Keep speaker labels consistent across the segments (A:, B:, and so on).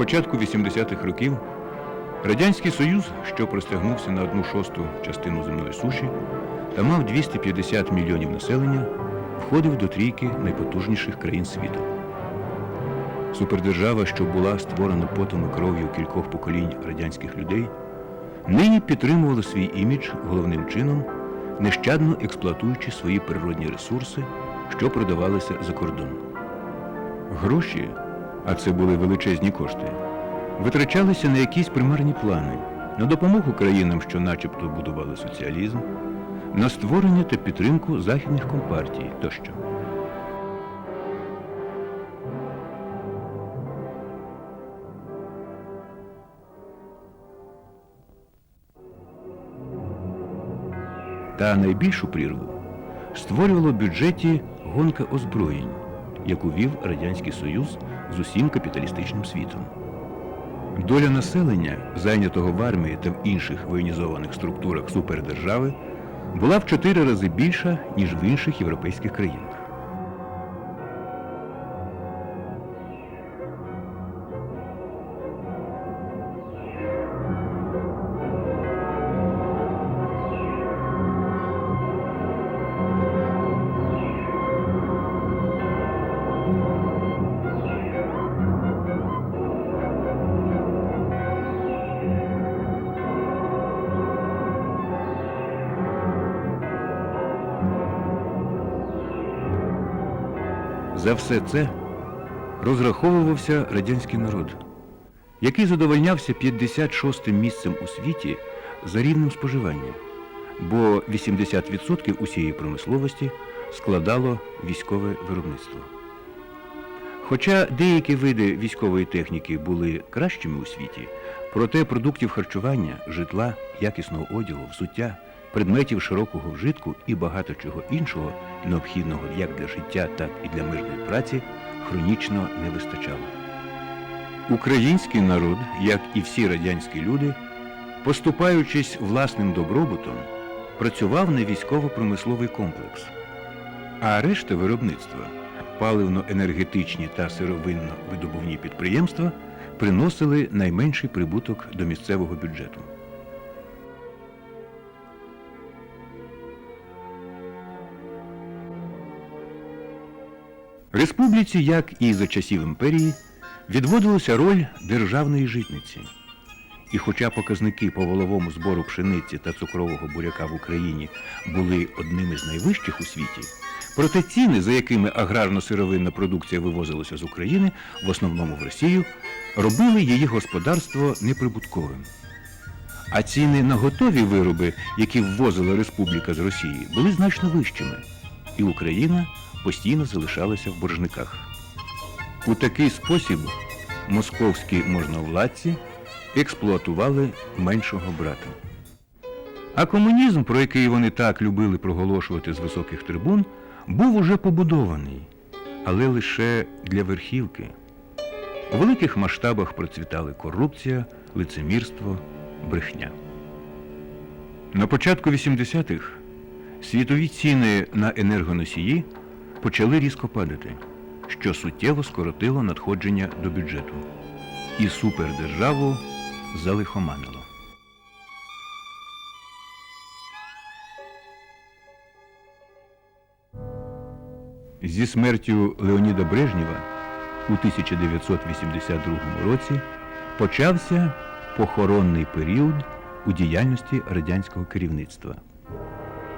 A: Початку 80-х років Радянський Союз, що простягнувся на одну шосту частину земної суші та мав 250 мільйонів населення, входив до трійки найпотужніших країн світу. Супердержава, що була створена потом і кров'ю кількох поколінь радянських людей, нині підтримувала свій імідж головним чином, нещадно експлуатуючи свої природні ресурси, що продавалися за кордон. Гроші, а це були величезні кошти, витрачалися на якісь примарні плани, на допомогу країнам, що начебто будували соціалізм, на створення та підтримку західних компартій тощо. Та найбільшу прірву створювало в бюджеті гонка озброєнь, яку вів Радянський Союз з усім капіталістичним світом. Доля населення, зайнятого в армії та в інших воєнізованих структурах супердержави, була в чотири рази більша, ніж в інших європейських країнах. За все це розраховувався радянський народ, який задовольнявся 56-м місцем у світі за рівнем споживання, бо 80% усієї промисловості складало військове виробництво. Хоча деякі види військової техніки були кращими у світі, проте продуктів харчування, житла, якісного одягу, взуття, предметів широкого вжитку і багато чого іншого, необхідного як для життя, так і для мирної праці, хронічно не вистачало. Український народ, як і всі радянські люди, поступаючись власним добробутом, працював на військово-промисловий комплекс, а решта виробництва паливно-енергетичні та сировинно-видобувні підприємства приносили найменший прибуток до місцевого бюджету. Республіці, як і за часів імперії, відводилася роль державної житниці. І хоча показники по воловому збору пшениці та цукрового буряка в Україні були одними з найвищих у світі, проте ціни, за якими аграрно-сировинна продукція вивозилася з України, в основному в Росію, робили її господарство неприбутковим. А ціни на готові вироби, які ввозила республіка з Росії, були значно вищими, і Україна постійно залишалася в боржниках. У такий спосіб московські можновладці експлуатували меншого брата. А комунізм, про який вони так любили проголошувати з високих трибун, був уже побудований, але лише для верхівки. У великих масштабах процвітали корупція, лицемірство, брехня. На початку 80-х світові ціни на енергоносії почали різко падати, що суттєво скоротило надходження до бюджету. І супердержаву залихоманило. Зі смертю Леоніда Брежнєва у 1982 році почався похоронний період у діяльності радянського керівництва.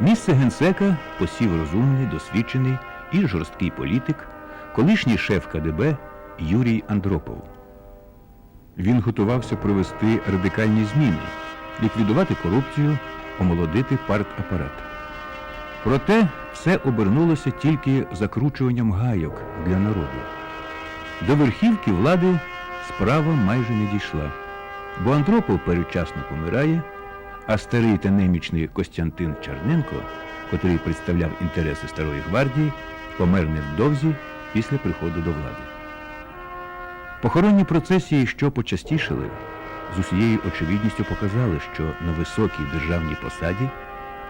A: Місце генсека посів розумний, досвідчений і жорсткий політик, колишній шеф КДБ Юрій Андропов. Він готувався провести радикальні зміни, ліквідувати корупцію, омолодити партапарат. Проте все обернулося тільки закручуванням гайок для народу. До верхівки влади справа майже не дійшла, бо Андропов передчасно помирає, а старий та немічний Костянтин Черненко, котрий представляв інтереси Старої гвардії, помер невдовзі після приходу до влади. Похоронні процесії, що почастішали, з усією очевидністю показали, що на високій державній посаді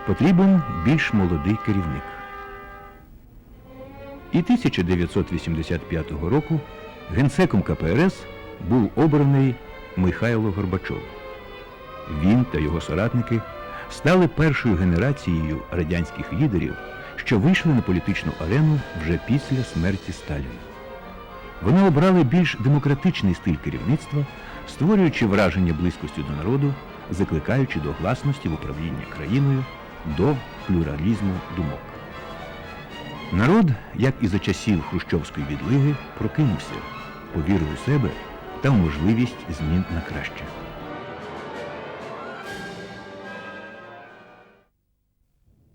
A: потрібен більш молодий керівник. І 1985 року генсеком КПРС був обраний Михайло Горбачов. Він та його соратники стали першою генерацією радянських лідерів, що вийшли на політичну арену вже після смерті Сталіна. Вони обрали більш демократичний стиль керівництва, створюючи враження близькості до народу, закликаючи до гласності в управлінні країною, до плюралізму думок. Народ, як і за часів Хрущовської відлиги, прокинувся, повірив у себе та в можливість змін на краще.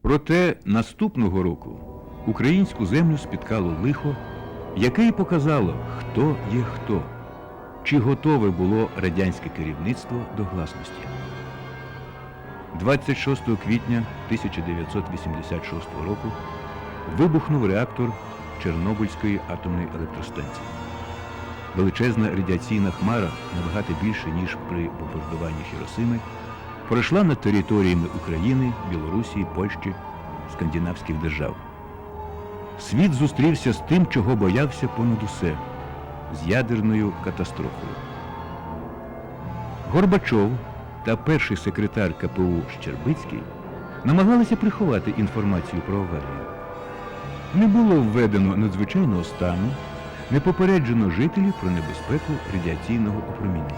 A: Проте наступного року українську землю спіткало лихо, яке й показало, хто є хто, чи готове було радянське керівництво до гласності. 26 квітня 1986 року вибухнув реактор Чорнобильської атомної електростанції. Величезна радіаційна хмара, набагато більше, ніж при бомбардуванні Хіросими, пройшла над територіями України, Білорусі, Польщі, скандинавських держав. Світ зустрівся з тим, чого боявся понад усе з ядерною катастрофою. Горбачов та перший секретар КПУ Щербицький намагалися приховати інформацію про аварію. Не було введено надзвичайного стану, не попереджено жителів про небезпеку радіаційного опромінення.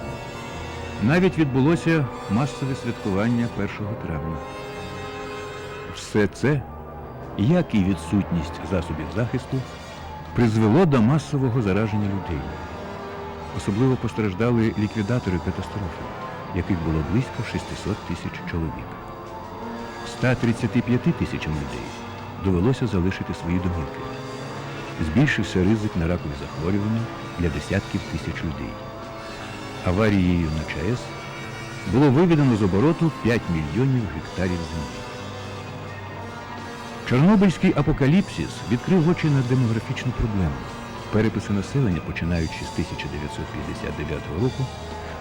A: Навіть відбулося масове святкування 1 травня. Все це, як і відсутність засобів захисту, призвело до масового зараження людей. Особливо постраждали ліквідатори катастрофи, яких було близько 600 тисяч чоловік. 135 тисячам людей довелося залишити свої домівки. Збільшився ризик на ракові захворювання для десятків тисяч людей. Аварією на ЧАЕС було виведено з обороту 5 мільйонів гектарів землі. Чорнобильський апокаліпсис відкрив очі на демографічну проблему. Переписи населення, починаючи з 1959 року,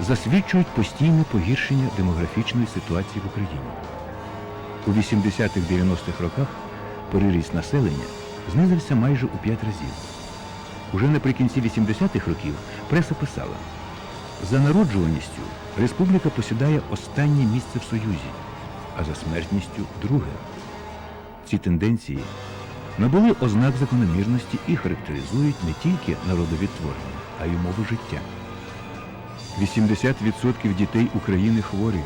A: засвідчують постійне погіршення демографічної ситуації в Україні. У 80-х-90-х роках переріст населення знизився майже у 5 разів. Уже наприкінці 80-х років преса писала, за народжуваністю республіка посідає останнє місце в Союзі, а за смертністю друге. Ці тенденції набули ознак закономірності і характеризують не тільки народовідтворення, а й умови життя. 80% дітей України хворі.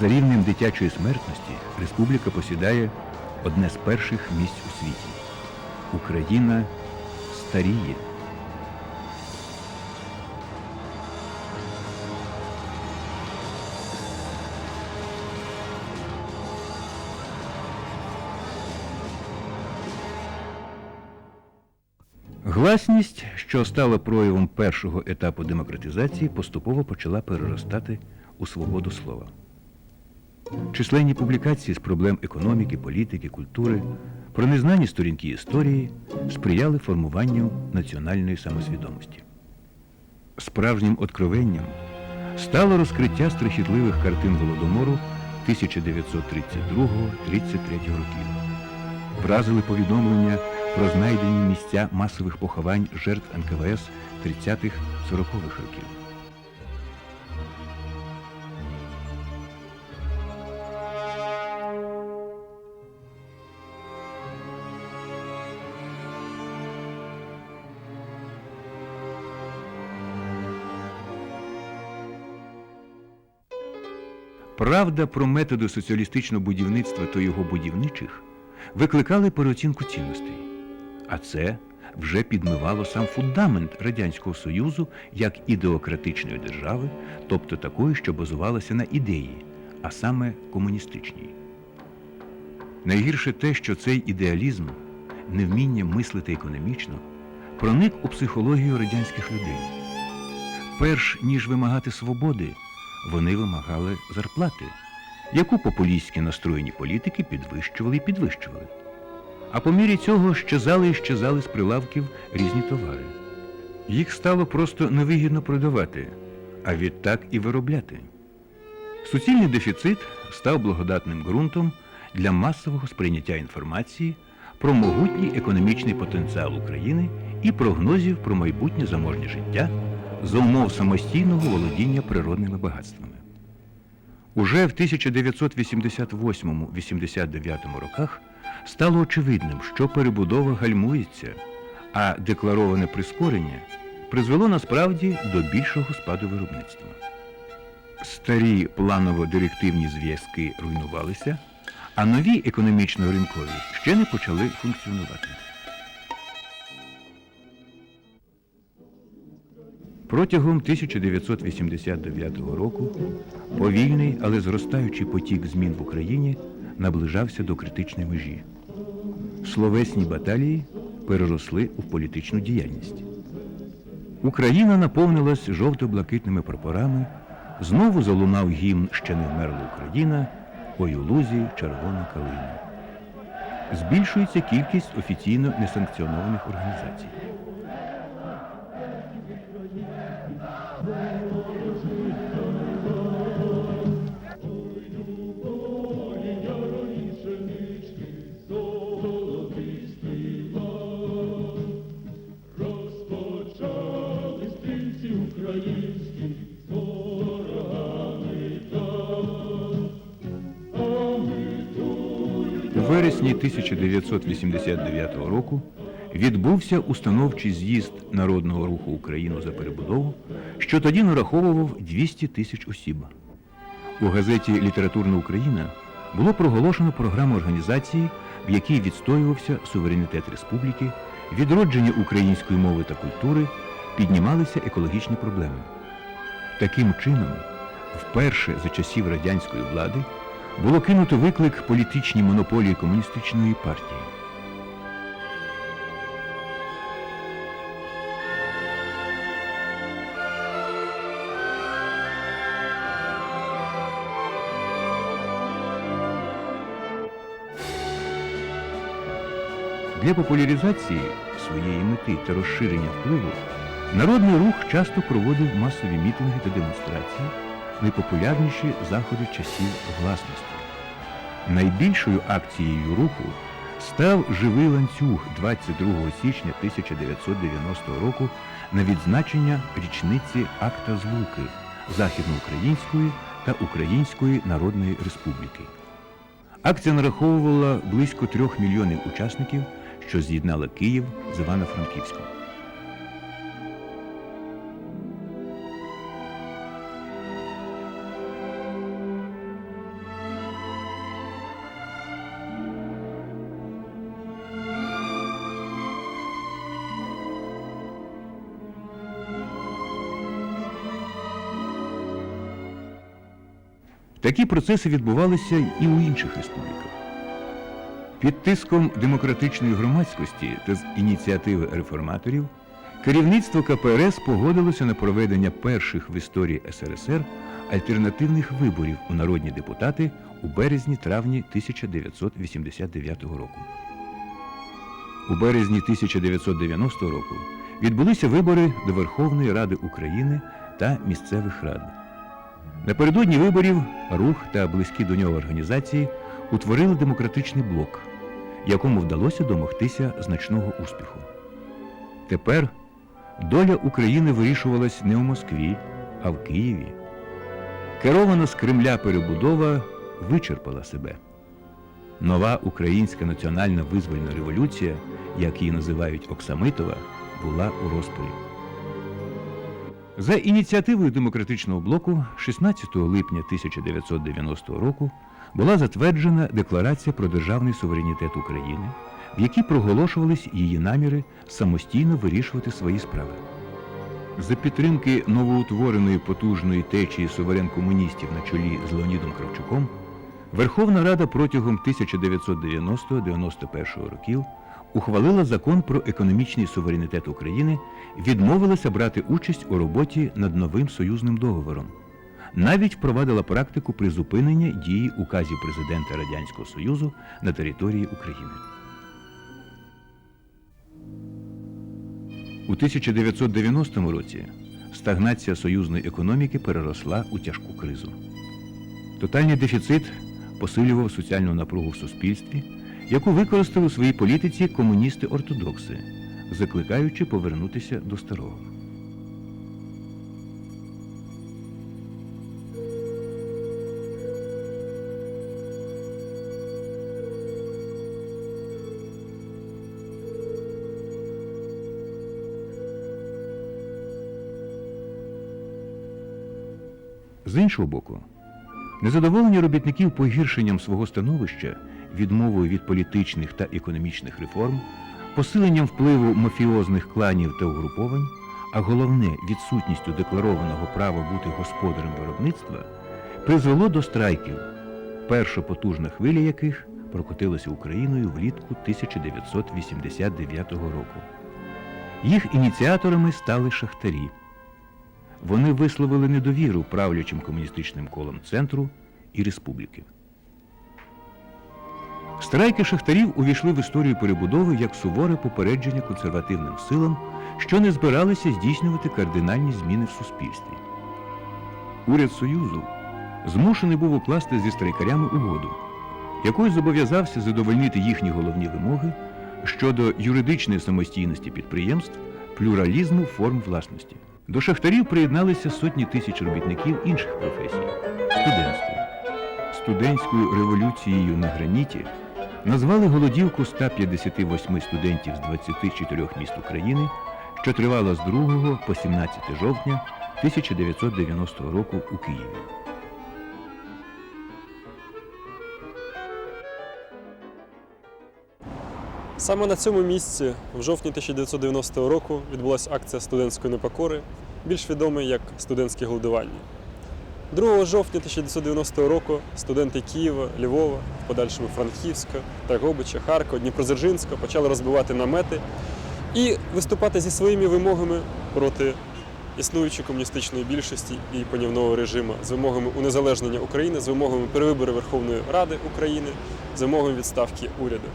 A: За рівнем дитячої смертності республіка посідає одне з перших місць у світі. Україна старіє. Гласність, що стала проявом першого етапу демократизації, поступово почала переростати у свободу слова. Численні публікації з проблем економіки, політики, культури, про незнані сторінки історії сприяли формуванню національної самосвідомості. Справжнім откровенням стало розкриття страхітливих картин Голодомору 1932-33 років. Вразили повідомлення про знайдені місця масових поховань жертв НКВС 30-40-х років. Правда про методи соціалістичного будівництва та його будівничих викликали переоцінку цінностей. А це вже підмивало сам фундамент Радянського Союзу як ідеократичної держави, тобто такої, що базувалася на ідеї, а саме комуністичній. Найгірше те, що цей ідеалізм, невміння мислити економічно, проник у психологію радянських людей. Перш ніж вимагати свободи, вони вимагали зарплати, яку популістськи настроєні політики підвищували і підвищували. А по мірі цього щезали і щезали з прилавків різні товари. Їх стало просто невигідно продавати, а відтак і виробляти. Суцільний дефіцит став благодатним ґрунтом для масового сприйняття інформації про могутній економічний потенціал України і прогнозів про майбутнє заможнє життя за умов самостійного володіння природними багатствами. Уже в 1988-89 роках стало очевидним, що перебудова гальмується, а деклароване прискорення призвело насправді до більшого спаду виробництва. Старі планово-директивні зв'язки руйнувалися, а нові економічно-ринкові ще не почали функціонувати. Протягом 1989 року повільний, але зростаючий потік змін в Україні наближався до критичної межі. Словесні баталії переросли у політичну діяльність. Україна наповнилась жовто-блакитними прапорами, знову залунав гімн Ще не вмерла Україна, ой у лузі червона калина. Збільшується кількість офіційно несанкціонованих організацій. У вересні 1989 року відбувся установчий з'їзд Народного руху Україну за перебудову, що тоді нараховував 200 тисяч осіб. У газеті Літературна Україна було проголошено програму організації, в якій відстоювався суверенітет республіки, відродження української мови та культури, піднімалися екологічні проблеми. Таким чином, вперше за часів радянської влади було кинуто виклик політичній монополії комуністичної партії. Для популяризації своєї мети та розширення впливу народний рух часто проводив масові мітинги та демонстрації, найпопулярніші заходи часів власності. Найбільшою акцією руху став живий ланцюг 22 січня 1990 року на відзначення річниці акта злуки Західноукраїнської та Української Народної Республіки. Акція нараховувала близько трьох мільйонів учасників, що з'єднала Київ з Івано-Франківськом. Такі процеси відбувалися і у інших республіках. Під тиском демократичної громадськості та з ініціативи реформаторів керівництво КПРС погодилося на проведення перших в історії СРСР альтернативних виборів у народні депутати у березні-травні 1989 року. У березні 1990 року відбулися вибори до Верховної Ради України та місцевих рад. Напередодні виборів рух та близькі до нього організації утворили демократичний блок, якому вдалося домогтися значного успіху. Тепер доля України вирішувалась не у Москві, а в Києві. Керована з Кремля перебудова вичерпала себе. Нова українська національна визвольна революція, як її називають Оксамитова, була у розпалі. За ініціативою демократичного блоку 16 липня 1990 року була затверджена Декларація про державний суверенітет України, в якій проголошувались її наміри самостійно вирішувати свої справи. За підтримки новоутвореної потужної течії суверен-комуністів на чолі з Леонідом Кравчуком, Верховна Рада протягом 1990-91 років ухвалила закон про економічний суверенітет України, відмовилася брати участь у роботі над новим союзним договором. Навіть впровадила практику призупинення дії указів президента Радянського Союзу на території України. У 1990 році стагнація союзної економіки переросла у тяжку кризу. Тотальний дефіцит посилював соціальну напругу в суспільстві, яку використали у своїй політиці комуністи-ортодокси, закликаючи повернутися до старого. З іншого боку, незадоволення робітників погіршенням свого становища, відмовою від політичних та економічних реформ, посиленням впливу мафіозних кланів та угруповань, а головне відсутністю декларованого права бути господарем виробництва, призвело до страйків, перша потужна хвиля яких прокотилася Україною влітку 1989 року. Їх ініціаторами стали шахтарі. Вони висловили недовіру правлячим комуністичним колам центру і республіки. Страйки шахтарів увійшли в історію перебудови як суворе попередження консервативним силам, що не збиралися здійснювати кардинальні зміни в суспільстві. Уряд Союзу змушений був укласти зі страйкарями угоду, якою зобов'язався задовольнити їхні головні вимоги щодо юридичної самостійності підприємств, плюралізму форм власності. До шахтарів приєдналися сотні тисяч робітників інших професій студентство. Студентською революцією на граніті назвали голодівку 158 студентів з 24 міст України, що тривала з 2 по 17 жовтня 1990 року у Києві.
B: Саме на цьому місці в жовтні 1990 року відбулася акція студентської непокори, більш відома як студентське голодування. 2 жовтня 1990 року студенти Києва, Львова, в подальшому Франківська, Драгобича, Харкова, Дніпродзержинська почали розбивати намети і виступати зі своїми вимогами проти існуючої комуністичної більшості і панівного режиму, з вимогами унезалежнення України, з вимогами перевибору Верховної Ради України, з вимогами відставки уряду.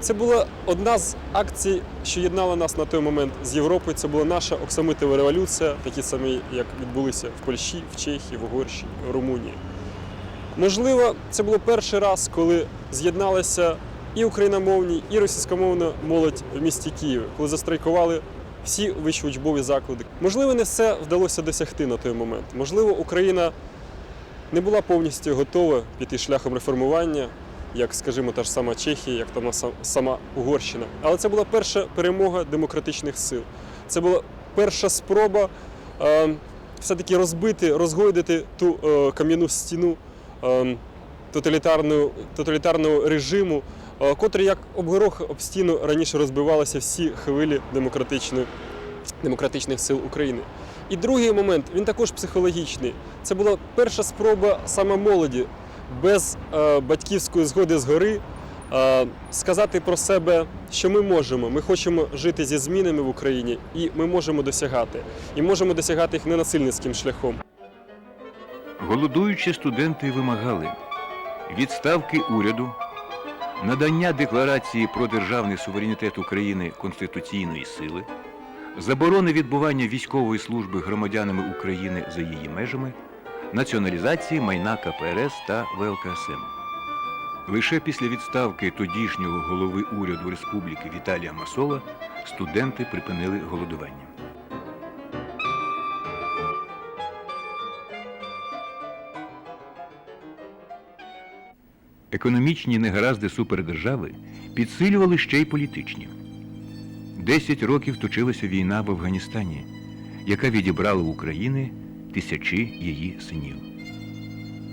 B: Це була одна з акцій, що єднала нас на той момент з Європою. Це була наша оксамитова революція, такі самі, як відбулися в Польщі, в Чехії, в Угорщині, в Румунії. Можливо, це було перший раз, коли з'єдналися і україномовні, і російськомовна молодь в місті Києві, коли застрайкували всі вищі учбові заклади. Можливо, не все вдалося досягти на той момент. Можливо, Україна не була повністю готова піти шляхом реформування, як, скажімо, та ж сама Чехія, як там сама Угорщина. Але це була перша перемога демократичних сил. Це була перша спроба е, все-таки розбити, розгойдити ту е, кам'яну стіну е, тоталітарного, тоталітарного режиму, е, котрий як об горох об стіну раніше розбивалися всі хвилі демократичної, демократичних сил України. І другий момент, він також психологічний. Це була перша спроба саме молоді без е, батьківської згоди згори е, сказати про себе, що ми можемо. Ми хочемо жити зі змінами в Україні, і ми можемо досягати. І можемо досягати їх ненасильницьким шляхом.
A: Голодуючі студенти вимагали відставки уряду, надання декларації про державний суверенітет України конституційної сили, заборони відбування військової служби громадянами України за її межами, націоналізації майна КПРС та ВЛКСМ. Лише після відставки тодішнього голови уряду республіки Віталія Масола студенти припинили голодування. Економічні негаразди супердержави підсилювали ще й політичні. Десять років точилася війна в Афганістані, яка відібрала України тисячі її синів.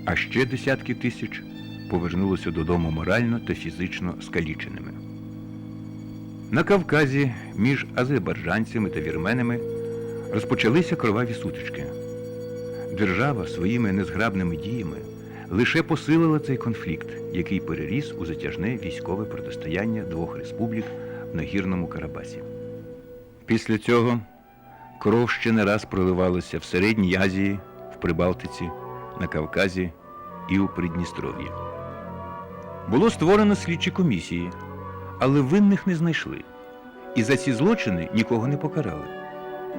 A: А ще десятки тисяч повернулося додому морально та фізично скаліченими. На Кавказі між азербайджанцями та вірменами розпочалися кроваві сутички. Держава своїми незграбними діями лише посилила цей конфлікт, який переріс у затяжне військове протистояння двох республік в нагірному Карабасі. Після цього кров ще не раз проливалася в Середній Азії, в Прибалтиці, на Кавказі і у Придністров'ї. Було створено слідчі комісії, але винних не знайшли. І за ці злочини нікого не покарали.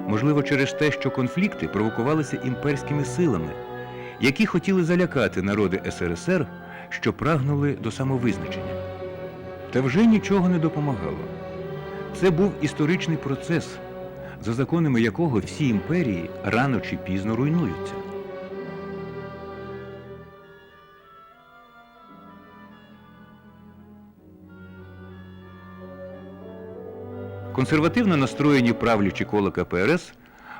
A: Можливо, через те, що конфлікти провокувалися імперськими силами, які хотіли залякати народи СРСР, що прагнули до самовизначення. Та вже нічого не допомагало. Це був історичний процес, за законами якого всі імперії рано чи пізно руйнуються. Консервативно настроєні правлячі кола КПРС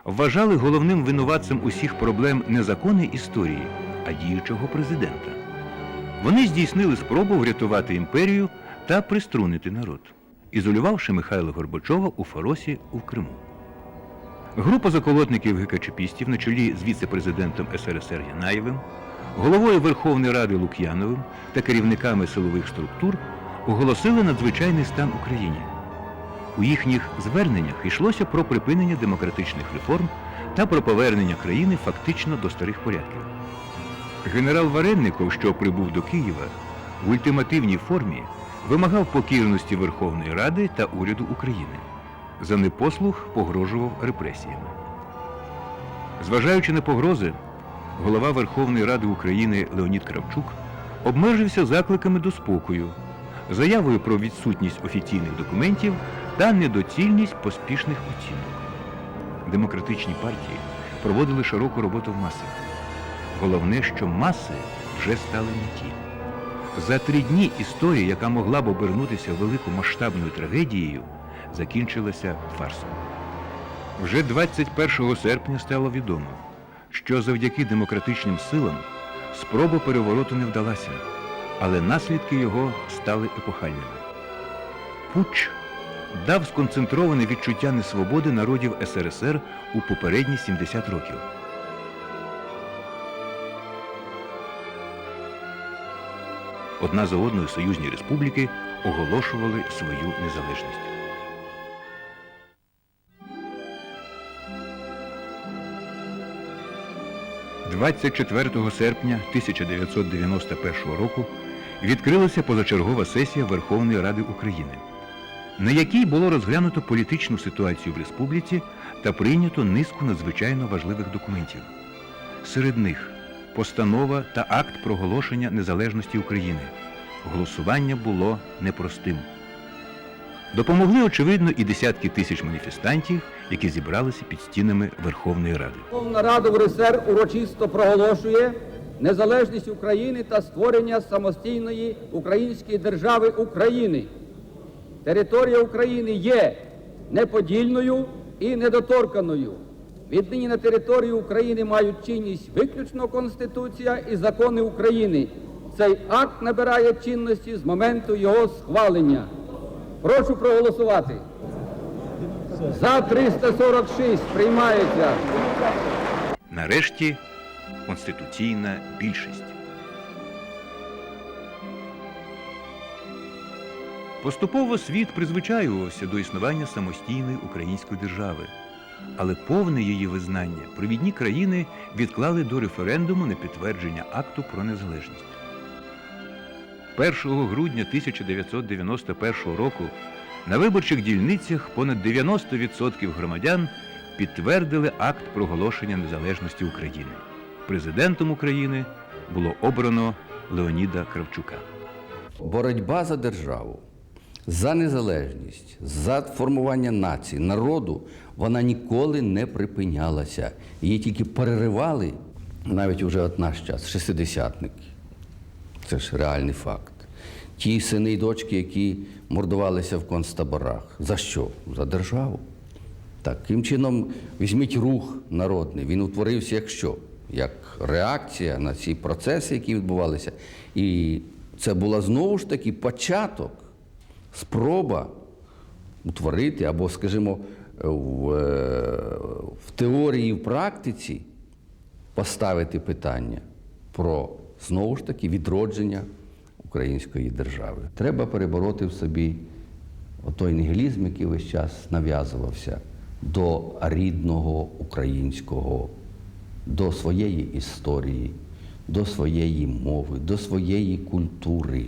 A: вважали головним винуватцем усіх проблем не закони історії, а діючого президента. Вони здійснили спробу врятувати імперію та приструнити народ, ізолювавши Михайла Горбачова у Фаросі у Криму. Група заколотників ГКЧПістів на чолі з віце-президентом СРСР Янаєвим, головою Верховної Ради Лук'яновим та керівниками силових структур оголосили надзвичайний стан Україні. У їхніх зверненнях йшлося про припинення демократичних реформ та про повернення країни фактично до старих порядків. Генерал Варенников, що прибув до Києва, в ультимативній формі вимагав покірності Верховної Ради та уряду України. За непослух погрожував репресіями. Зважаючи на погрози, голова Верховної Ради України Леонід Кравчук обмежився закликами до спокою, заявою про відсутність офіційних документів та недоцільність поспішних оцінок. Демократичні партії проводили широку роботу в масах. Головне, що маси вже стали не ті. За три дні історія, яка могла б обернутися великомасштабною трагедією, закінчилася фарсом. Вже 21 серпня стало відомо, що завдяки демократичним силам спроба перевороту не вдалася, але наслідки його стали епохальними. Путч дав сконцентроване відчуття несвободи народів СРСР у попередні 70 років. Одна за одною союзні республіки оголошували свою незалежність. – 24 серпня 1991 року відкрилася позачергова сесія Верховної Ради України, на якій було розглянуто політичну ситуацію в республіці та прийнято низку надзвичайно важливих документів. Серед них постанова та акт проголошення незалежності України. Голосування було непростим. Допомогли, очевидно, і десятки тисяч маніфестантів, які зібралися під стінами Верховної Ради.
C: Верховна Рада в РСР урочисто проголошує незалежність України та створення самостійної української держави України. Територія України є неподільною і недоторканою. Віднині на території України мають чинність виключно Конституція і закони України. Цей акт набирає чинності з моменту його схвалення. Прошу проголосувати. За 346 приймається.
A: Нарешті конституційна більшість. Поступово світ призвичаювався до існування самостійної української держави, але повне її визнання провідні країни відклали до референдуму на підтвердження акту про незалежність. 1 грудня 1991 року на виборчих дільницях понад 90% громадян підтвердили акт проголошення незалежності України. Президентом України було обрано Леоніда Кравчука.
D: Боротьба за державу, за незалежність, за формування нації, народу, вона ніколи не припинялася. Її тільки переривали навіть уже от наш час, шестидесятники. Це ж реальний факт. Ті сини і дочки, які мордувалися в концтаборах. За що? За державу. Таким чином, візьміть рух народний. Він утворився як що? Як реакція на ці процеси, які відбувалися. І це була знову ж таки початок, спроба утворити, або, скажімо, в, е, в теорії в практиці поставити питання про знову ж таки відродження української держави. Треба перебороти в собі отой нігілізм, який весь час нав'язувався до рідного українського, до своєї історії, до своєї мови, до своєї культури.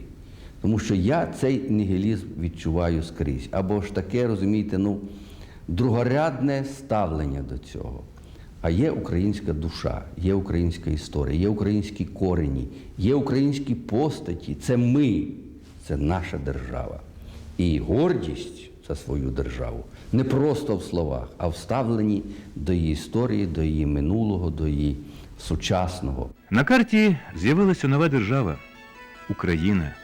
D: Тому що я цей нігілізм відчуваю скрізь. Або ж таке, розумієте, ну, другорядне ставлення до цього. А є українська душа, є українська історія, є українські корені, є українські постаті. Це ми, це наша держава. І гордість за свою державу не просто в словах, а в ставленні до її історії, до її минулого, до її сучасного.
A: На карті з'явилася нова держава Україна,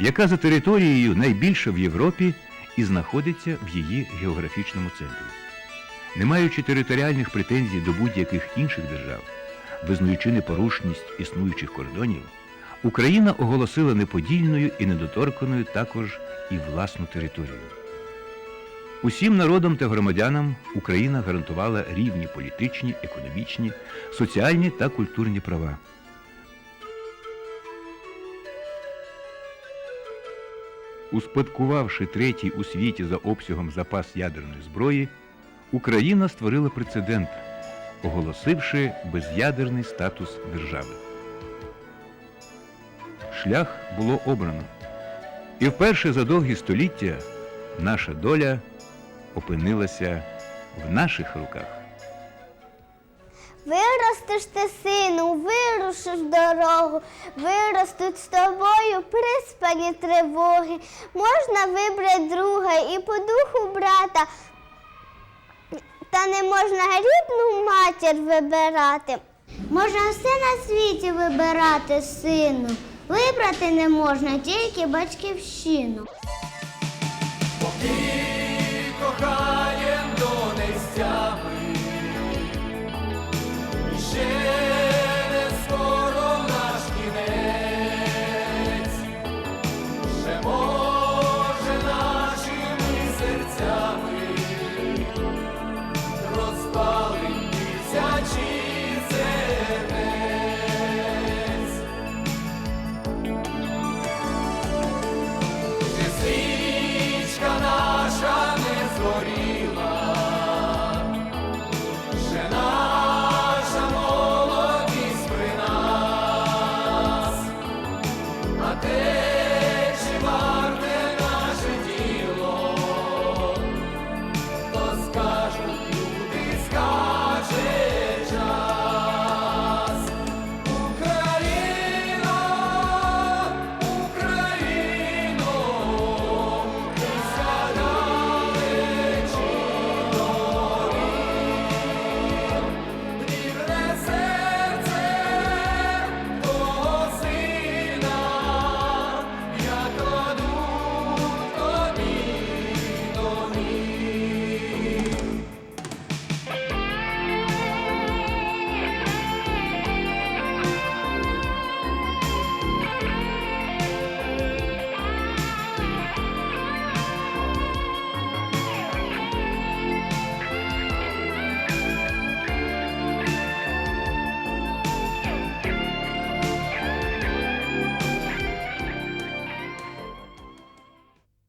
A: яка за територією найбільша в Європі і знаходиться в її географічному центрі. Не маючи територіальних претензій до будь-яких інших держав, визнаючи непорушність існуючих кордонів, Україна оголосила неподільною і недоторканою також і власну територію. Усім народам та громадянам Україна гарантувала рівні політичні, економічні, соціальні та культурні права. Успадкувавши третій у світі за обсягом запас ядерної зброї, Україна створила прецедент, оголосивши без'ядерний статус держави. Шлях було обрано. І вперше за довгі століття наша доля опинилася в наших руках.
E: Виростеш ти, сину, вирушиш дорогу, виростуть з тобою приспані тривоги. Можна вибрати друга і по духу брата, та не можна рідну матір вибирати. Можна все на світі вибирати, сину. Вибрати не можна тільки батьківщину.